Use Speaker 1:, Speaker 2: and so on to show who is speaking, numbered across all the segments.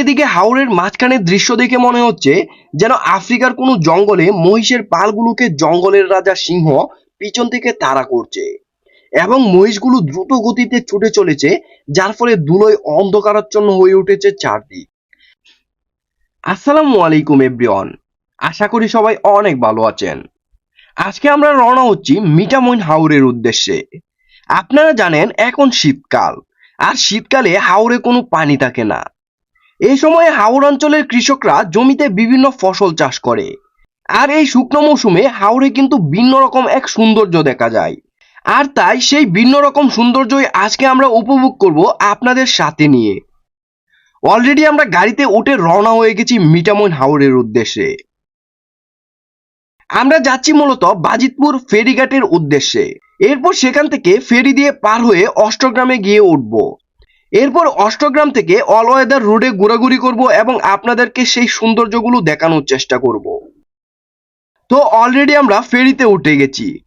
Speaker 1: এদিকে হাওরের মাঝখানের দৃশ্য দেখে মনে হচ্ছে যেন আফ্রিকার কোনো জঙ্গলে মহিষের পালগুলোকে জঙ্গলের রাজা সিংহ পিছন থেকে তাড়া করছে। এবং মহিষগুলো দ্রুত গতিতে ছুটে চলেছে, যার ফলে ধুলোয় অন্ধকারাচ্ছন্ন হয়ে উঠেছে চারদিক। আসসালামু আলাইকুম, এভরিওয়ান। আশা করি সবাই অনেক ভালো আছেন। আজকে আমরা রওনা হচ্ছি মিঠামইন হাওরের উদ্দেশ্যে। আপনারা জানেন, এখন শীতকাল। আর শীতকালে হাওরে কোনো পানি থাকে না। এই সময়ে হাওড় অঞ্চলের কৃষকরা জমিতে বিভিন্ন ফসল চাষ করে। আর এই শুকনো মৌসুমে হাওড়ে কিন্তু ভিন্ন রকম এক সৌন্দর্য দেখা যায়। আর তাই সেই ভিন্ন রকম সৌন্দর্যই আজকে আমরা উপভোগ করব আপনাদের সাথে নিয়ে। অলরেডি আমরা গাড়িতে উঠে রওনা হয়ে গেছি মিঠামইন হাওড়ের উদ্দেশ্যে। আমরা যাচ্ছি মূলত বাজিতপুর ফেরিঘাটের উদ্দেশ্যে। এরপর সেখান থেকে ফেরি দিয়ে পার হয়ে অষ্টগ্রামে গিয়ে উঠব। এরপর অষ্টগ্রাম থেকে অল ওয়েদার রোডে ঘোরাঘুরি করব এবং আপনাদেরকে সেই সৌন্দর্যগুলো দেখানোর চেষ্টা করব। তো অলরেডি আমরা ফেরিতে উঠে গেছি।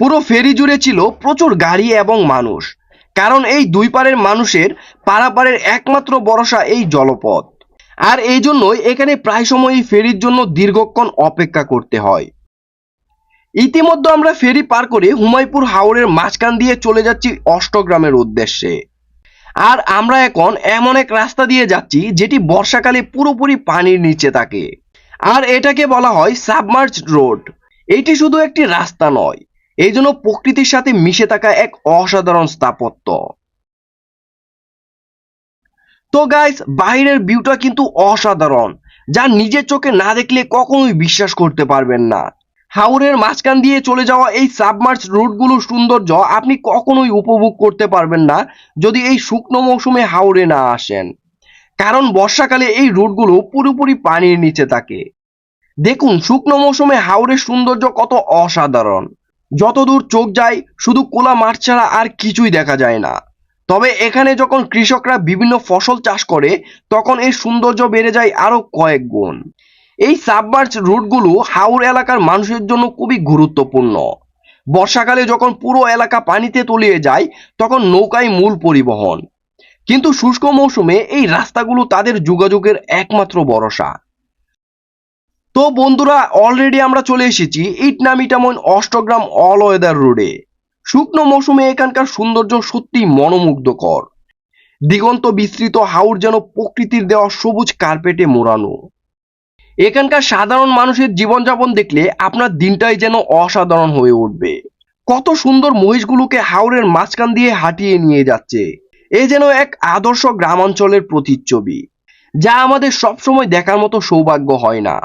Speaker 1: পুরো ফেরি জুড়ে ছিল প্রচুর গাড়ি এবং মানুষ। কারণ এই দুই পারের মানুষের পারাপারের একমাত্র ভরসা এই জলপথ। আর এই জন্যই এখানে প্রায় সময় এই ফেরির জন্য দীর্ঘক্ষণ অপেক্ষা করতে হয়। ইতিমধ্যে আমরা ফেরি পার করে হুমায়পুর হাওরের মাঝখান দিয়ে চলে যাচ্ছি অষ্টগ্রামের উদ্দেশ্যে। আর আমরা এখন এমন এক রাস্তা দিয়ে যাচ্ছি যেটি বর্ষাকালে পুরোপুরি পানির নিচে থাকে। আর এটাকে বলা হয় সাবমার্জ রোড। এটি শুধু একটি রাস্তা নয়, এই জন্য প্রকৃতির সাথে মিশে থাকা এক অসাধারণ স্থাপত্য। তো গাইস বাইরের ভিউটা কিন্তু অসাধারণ, যা নিজের চোখে না দেখলে কখনোই বিশ্বাস করতে পারবেন না। হাওরের মাঝখান দিয়ে চলে যাওয়া এই সাবমার্জ রুটগুলোর সৌন্দর্য আপনি কখনোই উপভোগ করতে পারবেন না যদি এই শুকনো মৌসুমে হাওরে না আসেন। কারণ বর্ষাকালে এই রুটগুলো পুরোপুরি পানির নিচে থাকে। দেখুন, শুকনো মৌসুমে হাওরের সৌন্দর্য কত অসাধারণ। যতদূর চোখ যায়, শুধু কোলা মাঠ ছাড়া আর কিছুই দেখা যায় না। তবে এখানে যখন কৃষকরা বিভিন্ন ফসল চাষ করে, তখন এর সৌন্দর্য বেড়ে যায় আরও কয়েক গুণ। এই সাবমার্জ রুটগুলো হাওর এলাকার মানুষের জন্য খুবই গুরুত্বপূর্ণ। বর্ষাকালে যখন পুরো এলাকা পানিতে তলিয়ে যায়, তখন নৌকাই মূল পরিবহন। কিন্তু শুষ্ক মৌসুমে এই রাস্তাগুলো তাদের যোগাযোগের একমাত্র ভরসা। তো বন্ধুরা অলরেডি আমরা চলে এসেছি ইটনামিটামন অষ্টগ্রাম অল ওয়েদার রোডে শুকনো মৌসুমে এখানকার সৌন্দর্য সত্যি মনোমুগ্ধকর। দিগন্ত বিস্তৃত হাওর যেন প্রকৃতির দেওয়া সবুজ কার্পেটে মোড়ানো। এখানকার সাধারণ মানুষের জীবনযাপন দেখলে আপনার দিনটাই যেন অসাধারণ হয়ে উঠবে। কত সুন্দর মহিষগুলোকে হাওরের মাঝখান দিয়ে হাঁটিয়ে নিয়ে যাচ্ছে। এ যেন এক আদর্শ গ্রামাঞ্চলের প্রতিচ্ছবি, যা আমাদের সবসময় দেখার মতো সৌভাগ্য হয় না।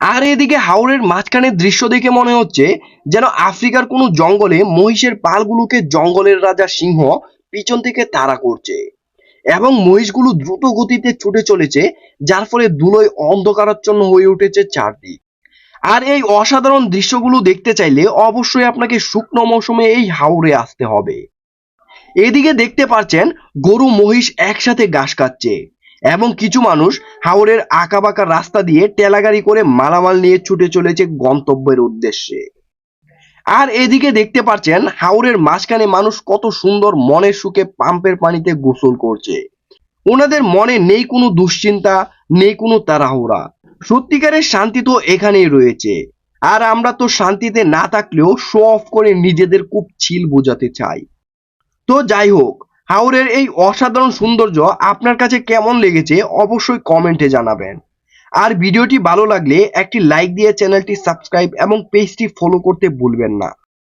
Speaker 1: আর এদিকে হাওরের মাঝখানের দৃশ্য দেখে মনে হচ্ছে যেন আফ্রিকার কোনো জঙ্গলে মহিষের পালগুলোকে জঙ্গলের রাজা সিংহ পিছন থেকে তাড়া করছে। এবং মহিষগুলো দ্রুত গতিতে ছুটে চলেছে, যার ফলে ধুলোয় অন্ধকারাচ্ছন্ন হয়ে উঠেছে চারদিক। আর এই অসাধারণ দৃশ্যগুলো দেখতে চাইলে অবশ্যই আপনাকে শুকনো মৌসুমে এই হাওরে আসতে হবে। এদিকে দেখতে পাচ্ছেন, গরু মহিষ একসাথে ঘাস খাচ্ছে এবং কিছু মানুষ হাওরের আঁকাবাঁকা রাস্তা দিয়ে টেলাগাড়ি করে মালামাল নিয়ে ছুটে চলেছে গন্তব্যের উদ্দেশ্যে। আর এদিকে দেখতে পাচ্ছেন হাওরের মাঝখানে মানুষ কত সুন্দর মনের সুখে পাম্পের পানিতে গোসল করছে। ওনাদের মনে নেই কোনো দুশ্চিন্তা, নেই কোনো তাড়াহুড়া। সত্যিকারের শান্তি তো এখানেই রয়েছে। আর আমরা তো শান্তিতে না থাকলেও শো অফ করে নিজেদের খুব ছিল বোঝাতে চাই। তো যাই হোক, হাওরের এই অসাধারণ সৌন্দর্য আপনার কাছে কেমন লেগেছে অবশ্যই কমেন্টে জানাবেন। আর ভিডিওটি ভালো লাগলে একটি লাইক দিয়ে চ্যানেলটি সাবস্ক্রাইব এবং পেজটি ফলো করতে ভুলবেন না।